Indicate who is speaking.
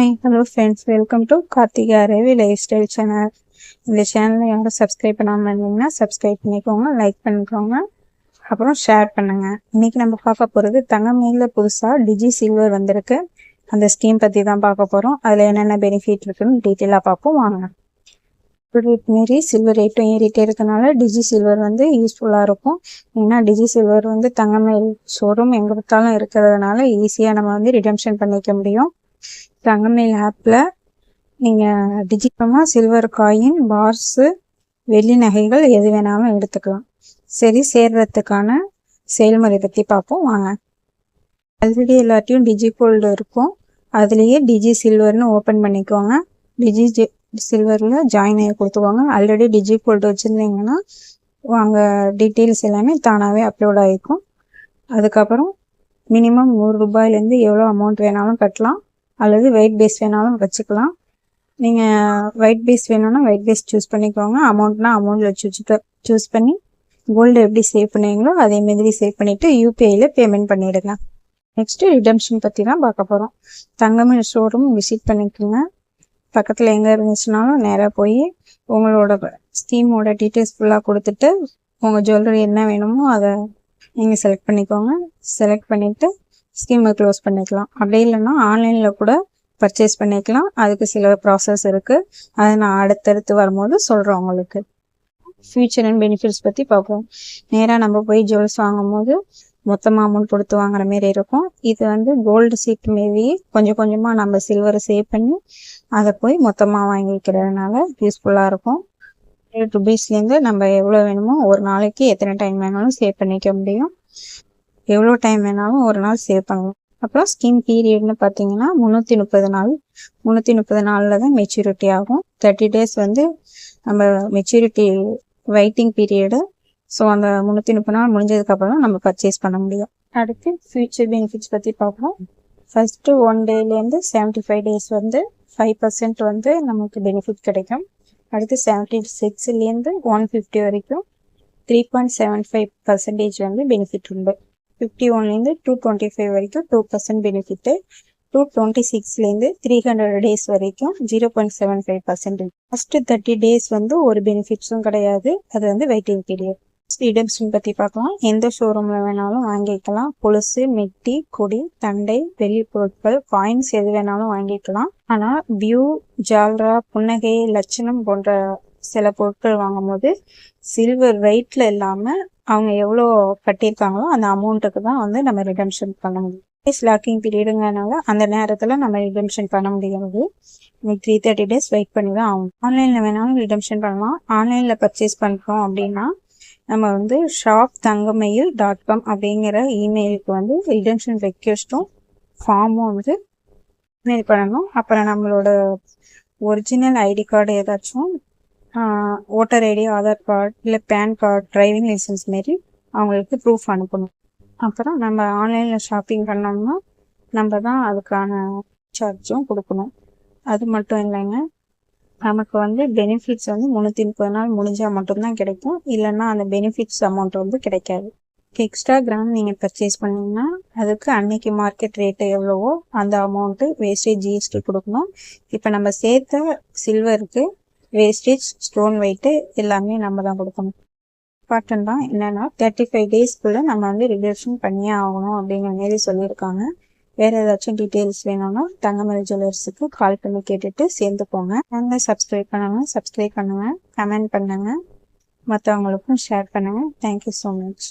Speaker 1: Hi hello friends welcome to Karthika Aravi lifestyle channel இந்த சேனலை யாரும் சப்ஸ்கிரைப் பண்ணாமல் இருந்தீங்கன்னா சப்ஸ்கிரைப் பண்ணிக்கோங்க லைக் பண்ணிக்கோங்க அப்புறம் ஷேர் பண்ணுங்க. இன்னைக்கு நம்ம பார்க்க போகிறது தங்கமேல புதுசாக டிஜி சில்வர் வந்திருக்கு. அந்த ஸ்கீம் பற்றி தான் பார்க்க போகிறோம் அதில் என்னென்ன பெனிஃபிட் இருக்குன்னு டீட்டெயிலாக பார்ப்போம். வாங்க. ரேட் மாரி சில்வர் ரேட்டும் ஏறிட்டே இருக்கனால டிஜி சில்வர் வந்து யூஸ்ஃபுல்லாக இருக்கும். ஏன்னா டிஜி சில்வர் வந்து தங்கமேல் ஷோரூம் எங்கே பார்த்தாலும் இருக்கிறதுனால ஈஸியாக நம்ம வந்து ரிடம்ஷன் பண்ணிக்க முடியும். தங்கமேல் ஆப்பில் நீங்கள் டிஜிட்டமாக சில்வர் காயின் பார்ஸு வெள்ளி நகைகள் எது வேணாலும் எடுத்துக்கலாம். சரி சேர்றதுக்கான செயல்முறை பற்றி பார்ப்போம். வாங்க. ஆல்ரெடி எல்லாத்தையும் டிஜி கோல்டு இருக்கும். அதுலேயே டிஜி சில்வர்னு ஓப்பன் பண்ணிக்கோங்க. டிஜி சில்வரில் ஜாயின் ஆகி கொடுத்துக்கோங்க. ஆல்ரெடி டிஜி கோல்டு வச்சுருந்தீங்கன்னா அங்கே டீட்டெயில்ஸ் எல்லாமே தானாகவே அப்லோட் ஆகிருக்கும். அதுக்கப்புறம் மினிமம் நூறு ரூபாயிலேருந்து எவ்வளோ அமௌண்ட் வேணாலும் கட்டலாம். அல்லது வெயிட் பேஸ் வேணாலும் வச்சுக்கலாம். நீங்கள் ஒயிட் பேஸ் வேணும்னா ஒயிட் பேஸ் சூஸ் பண்ணிக்கோங்க. அமௌண்ட்னா அமௌண்ட்டில் சூஸ் சூஸ் பண்ணி கோல்டு எப்படி சேவ் பண்ணுவீங்களோ அதே மாதிரி சேவ் பண்ணிவிட்டு யூபிஐயில் பேமெண்ட் பண்ணிவிடுங்க நெக்ஸ்ட்டு ரிடம்ஷன் பற்றி தான் பார்க்க போகிறோம் தங்கமணி ஷோரூம் விசிட் பண்ணிக்கோங்க. பக்கத்தில் எங்கே இருந்துச்சுனாலும் நேராக போய் உங்களோட ஸ்கீமோட டீட்டெயில்ஸ் ஃபுல்லாக கொடுத்துட்டு உங்கள் ஜுவல்லரி என்ன வேணுமோ அதை நீங்கள் செலக்ட் பண்ணிக்கோங்க. செலக்ட் பண்ணிவிட்டு ஸ்கீமை க்ளோஸ் பண்ணிக்கலாம். அப்படி இல்லைன்னா ஆன்லைனில் கூட பர்ச்சேஸ் பண்ணிக்கலாம். அதுக்கு சில ப்ராசஸ் இருக்குது அதை நான் அடுத்தடுத்து வரும்போது சொல்கிறேன் உங்களுக்கு. ஃபியூச்சர் அண்ட் பெனிஃபிட்ஸ் பற்றி பார்ப்போம். நேராக நம்ம போய் ஜுவல்ஸ் வாங்கும் போது மொத்தமாக அமௌண்ட் கொடுத்து வாங்குற மாரி இருக்கும். இது வந்து கோல்டு சீட் மாரி கொஞ்சம் கொஞ்சமாக நம்ம சில்வரை சேவ் பண்ணி அதை போய் மொத்தமாக வாங்கிக்கிறதுனால யூஸ்ஃபுல்லாக இருக்கும். ஹண்ட்ரட் ருபீஸ்லேருந்து நம்ம எவ்வளோ வேணுமோ ஒரு நாளைக்கு எத்தனை டைம் வேணாலும் சேவ் பண்ணிக்க முடியும். எவ்வளோ டைம் வேணாலும் ஒரு நாள் சேவ் பண்ணலாம். அப்புறம் ஸ்கீம் பீரியட்னு பார்த்தீங்கன்னா முந்நூற்றி முப்பது நாள். முந்நூற்றி முப்பது நாளில் தான் மெச்சூரிட்டி ஆகும். தேர்ட்டி டேஸ் வந்து நம்ம மெச்சூரிட்டி வெயிட்டிங் பீரியடு ஸோ அந்த முந்நூற்றி முப்பது நாள் முடிஞ்சதுக்கப்புறம் தான் நம்ம பர்ச்சேஸ் பண்ண முடியும். அடுத்து ஃபியூச்சர் பெனிஃபிட்ஸ் பற்றி பார்ப்போம். ஃபஸ்ட்டு ஒன் டேலேருந்து செவன்ட்டி ஃபைவ் டேஸ் வந்து ஃபைவ் பர்சன்ட் வந்து நமக்கு பெனிஃபிட் கிடைக்கும். அடுத்து செவன்ட்டி சிக்ஸ்லேருந்து ஒன் ஃபிஃப்டி வரைக்கும் three point seven five percentage வந்து பெனிஃபிட் உண்டு. ஃபிஃப்டி ஒன்லேருந்து டூ டுவெண்ட்டி ஃபைவ் வரைக்கும் two percent benefit two twenty சிக்ஸ்லேருந்து three hundred days வரைக்கும் zero point seven five percentage first thirty days வந்து ஒரு பெனிஃபிட்ஸும் கிடையாது. அது வந்து வெயிட்டிங் பீரியட் ரிடம்ஷன் பற்றி பார்க்கலாம். எந்த ஷோரூமில் வேணாலும் வாங்கிக்கலாம். கொலுசு மெட்டி கொடி தண்டை வெளி பொருட்கள் காயின்ஸ் எது வேணாலும் வாங்கிக்கலாம். ஆனால் வியூ ஜால்ரா புன்னகை லட்சணம் போன்ற சில பொருட்கள் வாங்கும்போது சில்வர் வெயிட்ல இல்லாமல் அவங்க எவ்வளோ கட்டியிருக்காங்களோ அந்த அமௌண்ட்டுக்கு தான் வந்து நம்ம ரிடம்ஷன் பண்ண முடியும். டேஸ் லாக்கிங் பீரியடுங்கிறனால அந்த நேரத்தில் நம்ம ரிடம்ஷன் பண்ண முடியாது. த்ரீ தேர்ட்டி டேஸ் வெயிட் பண்ணி தான் ஆகும் ஆன்லைனில் வேணாலும் ரிடம்ஷன் பண்ணலாம். ஆன்லைனில் பர்ச்சேஸ் பண்ணுறோம் அப்படின்னா நம்ம வந்து ஷாப் தங்கமயில் டாட் காம் அப்படிங்கிற இமெயிலுக்கு வந்து ரிடம்ஷன் ரெக்வெஸ்ட்டும் ஃபார்மும் வந்து மெயில் பண்ணணும். அப்புறம் நம்மளோட ஒரிஜினல் ஐடி கார்டு ஏதாச்சும் ஓட்டர் ஐடி ஆதார் கார்டு இல்லை பேன் கார்டு டிரைவிங் லைசன்ஸ் மாரி அவங்களுக்கு ப்ரூஃப் அனுப்பணும். அப்புறம் நம்ம ஆன்லைனில் ஷாப்பிங் பண்ணோம்னா நம்ம தான் அதுக்கான சார்ஜும் கொடுக்கணும். அது மட்டும் இல்லைங்க நமக்கு வந்து பெனிஃபிட்ஸ் வந்து முந்நூற்றி முப்பது நாள் முடிஞ்சால் மட்டும்தான் கிடைக்கும். இல்லைன்னா அந்த பெனிஃபிட்ஸ் அமௌண்ட் வந்து கிடைக்காது. எக்ஸ்ட்ரா கிராம் நீங்கள் பர்ச்சேஸ் பண்ணிங்கன்னா அதுக்கு அன்னைக்கு மார்க்கெட் ரேட்டு எவ்வளவோ அந்த அமௌண்ட்டு வேஸ்டேஜ் ஜிஎஸ்டி கொடுக்கணும். இப்போ நம்ம சேர்த்த சில்வருக்கு வேஸ்டேஜ் ஸ்டோன் வெயிட்டு எல்லாமே நம்ம தான் கொடுக்கணும். இம்பார்ட்டன் தான் என்னென்னா தேர்ட்டி ஃபைவ் டேஸ்க்குள்ளே நம்ம வந்து ரிடக்ஷன் பண்ணியே ஆகணும் அப்படிங்கிற மாரி சொல்லியிருக்காங்க. வேறு ஏதாச்சும் டீட்டெயில்ஸ் வேணும்னா தங்கமலை ஜுவல்லர்ஸுக்கு கால் பண்ணி கேட்டுட்டு சேர்ந்துக்கோங்க நாங்கள் சப்ஸ்கிரைப் பண்ணுங்கள் சப்ஸ்கிரைப் பண்ணுங்கள் கமெண்ட் பண்ணுங்கள் மற்றவங்களுக்கும் ஷேர் பண்ணுங்கள் தேங்க்யூ ஸோ மச்